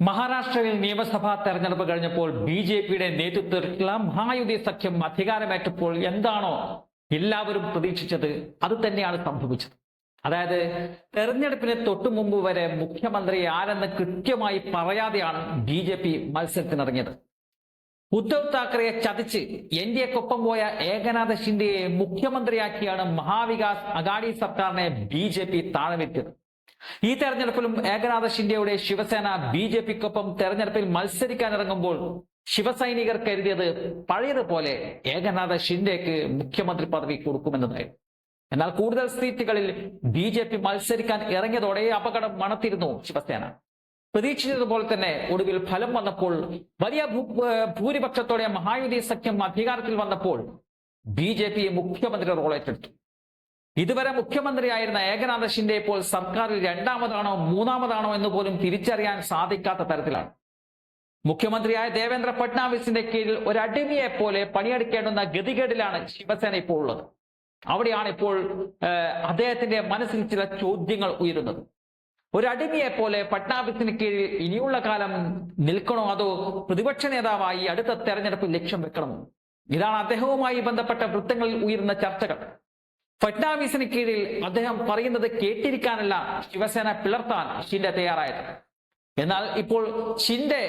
മഹാരാഷ്ട്രയിൽ നിയമസഭാ തെരഞ്ഞെടുപ്പ് കഴിഞ്ഞപ്പോൾ ബി ജെ പിയുടെ നേതൃത്വത്തിലുള്ള മഹായുതി സഖ്യം അധികാരമേറ്റപ്പോൾ എന്താണോ എല്ലാവരും പ്രതീക്ഷിച്ചത് അത് തന്നെയാണ് സംഭവിച്ചത്. അതായത് തെരഞ്ഞെടുപ്പിന് തൊട്ടു മുമ്പ് വരെ മുഖ്യമന്ത്രി ആരെന്ന് കൃത്യമായി പറയാതെയാണ് ബി ജെ പി മത്സരത്തിനിറങ്ങിയത്. ഉദ്ധവ് താക്കറെയെ ചതിച്ച് എൻ ഡി എക്കൊപ്പം പോയ ഏകനാഥ ഷിൻഡെയെ മുഖ്യമന്ത്രിയാക്കിയാണ് മഹാവികാസ് അഗാഡി സർക്കാരിനെ ബി ജെ പി താഴെവെച്ചത് ഈ തെരഞ്ഞെടുപ്പിലും ഏകനാഥ ഷിൻഡെയുടെ ശിവസേന ബി ജെ പിക്കൊപ്പം തെരഞ്ഞെടുപ്പിൽ മത്സരിക്കാനിറങ്ങുമ്പോൾ ശിവസൈനികർ കരുതിയത് പഴയതുപോലെ ഏകനാഥ ഷിൻഡെക്ക് മുഖ്യമന്ത്രി പദവി കൊടുക്കുമെന്നതായിരുന്നു. എന്നാൽ കൂടുതൽ സീറ്റുകളിൽ ബി ജെ പി മത്സരിക്കാൻ ഇറങ്ങിയതോടെ അപകടം മണത്തിരുന്നു ശിവസേന. പ്രതീക്ഷിച്ചതുപോലെ തന്നെ ഒടുവിൽ ഫലം വന്നപ്പോൾ വലിയ ഭൂരിപക്ഷത്തോടെ മഹായുതി സഖ്യം അധികാരത്തിൽ വന്നപ്പോൾ ബി ജെ പി മുഖ്യമന്ത്രി റോൾ ഏറ്റെടുത്തു. ഇതുവരെ മുഖ്യമന്ത്രിയായിരുന്ന ഏകനാഥ ഷിൻഡെ ഇപ്പോൾ സർക്കാരിൽ രണ്ടാമതാണോ മൂന്നാമതാണോ എന്ന് പോലും തിരിച്ചറിയാൻ സാധിക്കാത്ത തരത്തിലാണ്. മുഖ്യമന്ത്രിയായ ദേവേന്ദ്ര ഫട്നാവിസിന്റെ കീഴിൽ ഒരു അടിമയെ പോലെ പണിയെടുക്കേണ്ടുന്ന ഗതികേടിലാണ് ശിവസേന ഇപ്പോൾ ഉള്ളത്. അവിടെയാണ് ഇപ്പോൾ അദ്ദേഹത്തിന്റെ മനസ്സിൽ ചില ചോദ്യങ്ങൾ ഉയരുന്നത്. ഒരു അടിമയെ പോലെ ഫട്നാവിസിന് കീഴിൽ ഇനിയുള്ള കാലം നിൽക്കണോ അതോ പ്രതിപക്ഷ നേതാവായി അടുത്ത തെരഞ്ഞെടുപ്പ് ലക്ഷ്യം വെക്കണമോ? ഇതാണ് അദ്ദേഹവുമായി ബന്ധപ്പെട്ട വൃത്തങ്ങളിൽ ഉയരുന്ന ചർച്ചകൾ. ഫട്നാവിസിന് കീഴിൽ അദ്ദേഹം പറയുന്നത് കേട്ടിരിക്കാനല്ല ശിവസേന പിളർത്താൻ ഷിൻഡെ തയ്യാറായത്. എന്നാൽ ഇപ്പോൾ ഷിൻഡെ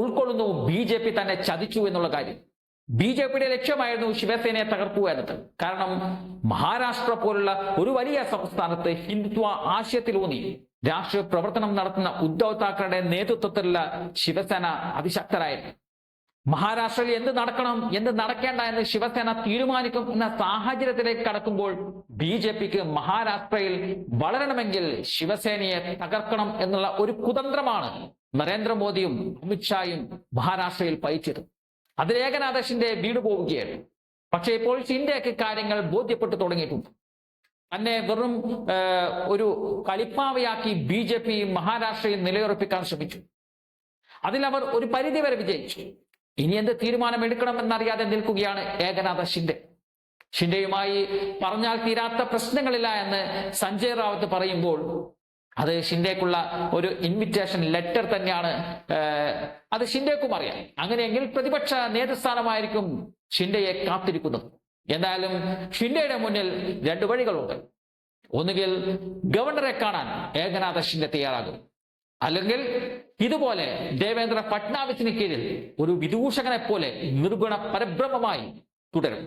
ഉൾക്കൊള്ളുന്നു ബി ജെ പി തന്നെ ചതിച്ചു എന്നുള്ള കാര്യം. ബി ജെ പിയുടെ ലക്ഷ്യമായിരുന്നു ശിവസേനയെ തകർക്കുക എന്നത്. കാരണം മഹാരാഷ്ട്ര പോലുള്ള ഒരു വലിയ സംസ്ഥാനത്ത് ഹിന്ദുത്വ ആശയത്തിലൂന്നി രാഷ്ട്രീയ പ്രവർത്തനം നടത്തുന്ന ഉദ്ധവ് താക്കറുടെ നേതൃത്വത്തിലുള്ള ശിവസേന അതിശക്തരായിരുന്നു. മഹാരാഷ്ട്രയിൽ എന്ത് നടക്കണം എന്ത് നടക്കേണ്ട എന്ന് ശിവസേന തീരുമാനിക്കും എന്ന സാഹചര്യത്തിലേക്ക് കടക്കുമ്പോൾ ബി ജെ പിക്ക് മഹാരാഷ്ട്രയിൽ വളരണമെങ്കിൽ ശിവസേനയെ തകർക്കണം എന്നുള്ള ഒരു കുതന്ത്രമാണ് നരേന്ദ്രമോദിയും അമിത്ഷായും മഹാരാഷ്ട്രയിൽ പയച്ചത് അതിൽ വീട് പോവുകയാണ്. പക്ഷേ ഇപ്പോൾ ചിന്തയൊക്കെ കാര്യങ്ങൾ ബോധ്യപ്പെട്ടു തുടങ്ങിയിട്ടുണ്ട്. തന്നെ വെറും ഒരു കളിപ്പാവയാക്കി ബി ജെ പി മഹാരാഷ്ട്രയിൽ നിലയുറപ്പിക്കാൻ ശ്രമിച്ചു. അതിൽ അവർ ഒരു പരിധിവരെ വിജയിച്ചു. ഇനി എന്ത് തീരുമാനം എടുക്കണമെന്നറിയാതെ നിൽക്കുകയാണ് ഏകനാഥ ഷിൻഡെ. ഷിൻഡെയുമായി പറഞ്ഞാൽ തീരാത്ത പ്രശ്നങ്ങളില്ല എന്ന് സഞ്ജയ് റാവത്ത് പറയുമ്പോൾ അത് ഷിൻഡേക്കുള്ള ഒരു ഇൻവിറ്റേഷൻ ലെറ്റർ തന്നെയാണ് അത് ഷിൻഡേക്കും അറിയാം. അങ്ങനെയെങ്കിൽ പ്രതിപക്ഷ നേതൃസ്ഥാനമായിരിക്കും ഷിൻഡയെ കാത്തിരിക്കുന്നത്. എന്തായാലും ഷിൻഡയുടെ മുന്നിൽ രണ്ട് വഴികളുണ്ട്. ഒന്നുകിൽ ഗവർണറെ കാണാൻ ഏകനാഥ ഷിൻഡെ തയ്യാറാകും. അല്ലെങ്കിൽ ഇതുപോലെ ദേവേന്ദ്ര ഫട്നാവിസിന് കീഴിൽ ഒരു വിദൂഷകനെ പോലെ നിർഗുണ പരബ്രഹ്മമായി തുടരും.